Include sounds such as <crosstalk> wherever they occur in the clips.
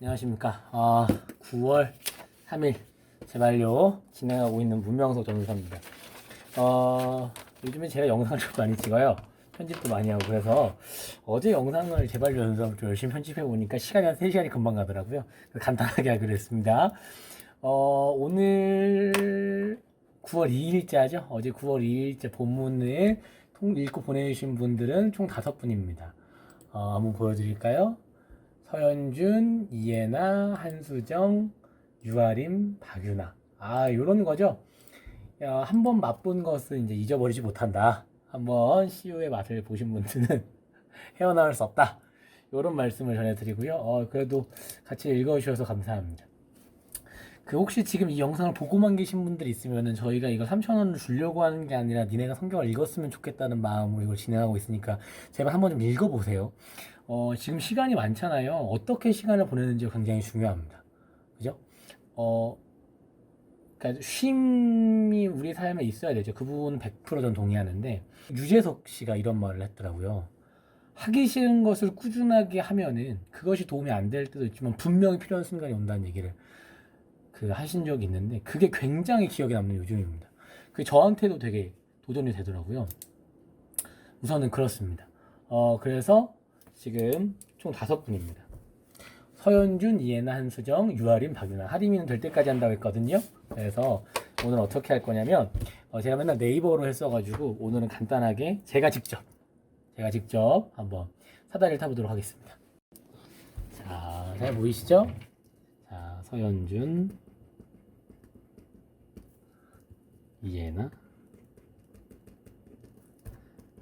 안녕하십니까. 아, 9월 3일 재발료 진행하고 있는 문명석 전도사입니다. 어, 요즘에 제가 영상을 좀 많이 찍어요. 편집도 많이 하고 그래서 어제 영상을 재발료 연습을 좀 열심히 편집해 보니까 시간이 한 3시간이 금방 가더라고요. 간단하게 하기로 했습니다. 어, 오늘 9월 2일자죠. 어제 9월 2일자 본문을 통 읽고 보내주신 분들은 총 다섯 분입니다. 어, 한번 보여드릴까요? 서현준, 이예나, 한수정, 유아림, 박유나. 아, 요런 거죠. 한번 맛본 것은 이제 잊어버리지 못한다. 한번 CU의 맛을 보신 분들은 <laughs> 헤어나올 수 없다. 요런 말씀을 전해드리고요. 어, 그래도 같이 읽어주셔서 감사합니다. 그 혹시 지금 이 영상을 보고만 계신 분들 있으면은 저희가 이거 3,000원을 주려고 하는 게 아니라 니네가 성경을 읽었으면 좋겠다는 마음으로 이걸 진행하고 있으니까 제발 한번 좀 읽어보세요. 어, 지금 시간이 많잖아요. 어떻게 시간을 보내는지가 굉장히 중요합니다. 그죠? 어, 그러니까 쉼이 우리 삶에 있어야 되죠. 그 부분은 100%전 동의하는데 유재석 씨가 이런 말을 했더라고요. 하기 싫은 것을 꾸준하게 하면은 그것이 도움이 안 될 때도 있지만 분명히 필요한 순간이 온다는 얘기를 그 하신 적이 있는데 그게 굉장히 기억에 남는 요즘입니다. 그 저한테도 되게 도전이 되더라고요. 우선은 그렇습니다. 어 그래서 지금 총 다섯 분입니다. 서현준, 이해나, 한수정, 유아림, 박유나, 하림이는 될 때까지 한다고 했거든요. 그래서 오늘 어떻게 할 거냐면 어, 제가 맨날 네이버로 했어가지고 오늘은 간단하게 제가 직접 제가 직접 한번 사다리를 타보도록 하겠습니다. 자, 잘 보이시죠? 자, 서현준, 이해나,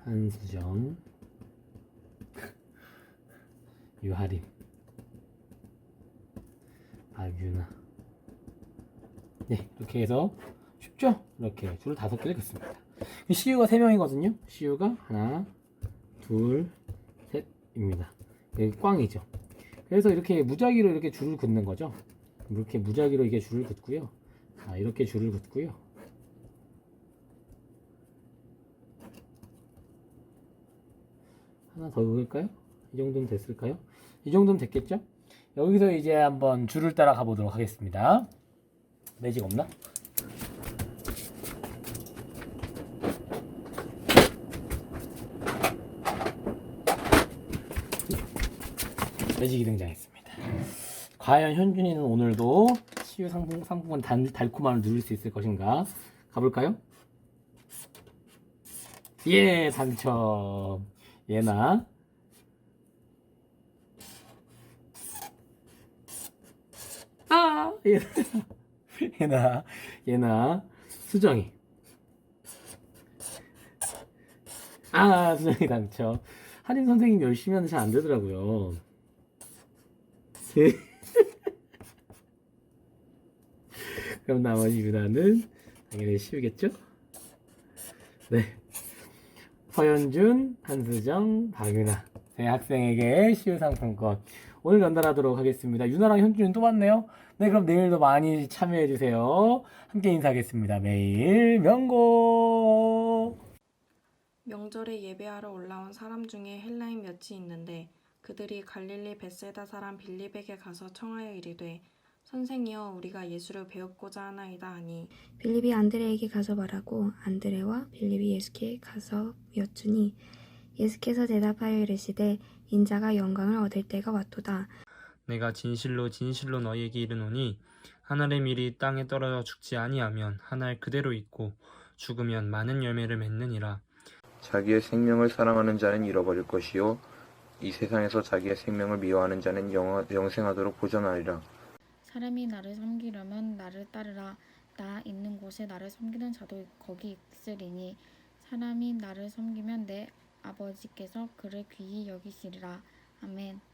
한수정, 유하림, 박유나. 네, 이렇게 해서 쉽죠? 이렇게 줄 다섯 개를 긋습니다. CU가 세 명이거든요. CU가 하나, 둘, 셋입니다. 여기 꽝이죠. 그래서 이렇게 무작위로 이렇게 줄을 긋는 거죠. 이렇게 무작위로 이게 줄을 긋고요. 자, 이렇게 줄을 긋고요. 하나 더 긋을까요? 이 정도면 됐을까요? 이 정도면 됐겠죠? 여기서 이제 한번 줄을 따라 가보도록 하겠습니다. 매직 없나? 매직이 등장했습니다. 과연 현준이는 오늘도 치유 상품, 상품은 단, 달콤함을 누릴 수 있을 것인가? 가볼까요? 예, 당첨. 예나. 예나. 예나. 수정이. 아, 수정이 당첨. 한임 선생님 열심히 하는데 잘 안 되더라고요. 네. <laughs> 그럼 나머지 유나는 당연히 쉬우겠죠? 네. 서현준, 한수정, 박유나 세 학생에게 시우 상품권 오늘 전달하도록 하겠습니다. 유나랑 현준은 또 봤네요. 네, 그럼 내일도 많이 참여해 주세요. 함께 인사하겠습니다. 매일 명고. 명절에 예배하러 올라온 사람 중에 헬라인 몇이 있는데 그들이 갈릴리 벳세다 사람 빌립에게 가서 청하여 이르되 선생이여 우리가 예수를 배웠고자 하나이다 하니 빌립이 안드레에게 가서 말하고 안드레와 빌립이 예수께 가서 여쭈니 예수께서 대답하여 이르시되 인자가 영광을 얻을 때가 왔도다 내가 진실로 진실로 너희에게 이르노니 하늘의 밀이 땅에 떨어져 죽지 아니하면 하늘 그대로 있고 죽으면 많은 열매를 맺느니라 자기의 생명을 사랑하는 자는 잃어버릴 것이요 이 세상에서 자기의 생명을 미워하는 자는 영, 영생하도록 보존하리라. 사람이 나를 섬기려면 나를 따르라. 나 있는 곳에 나를 섬기는 자도 거기 있으리니 사람이 나를 섬기면 내 아버지께서 그를 귀히 여기시리라. 아멘.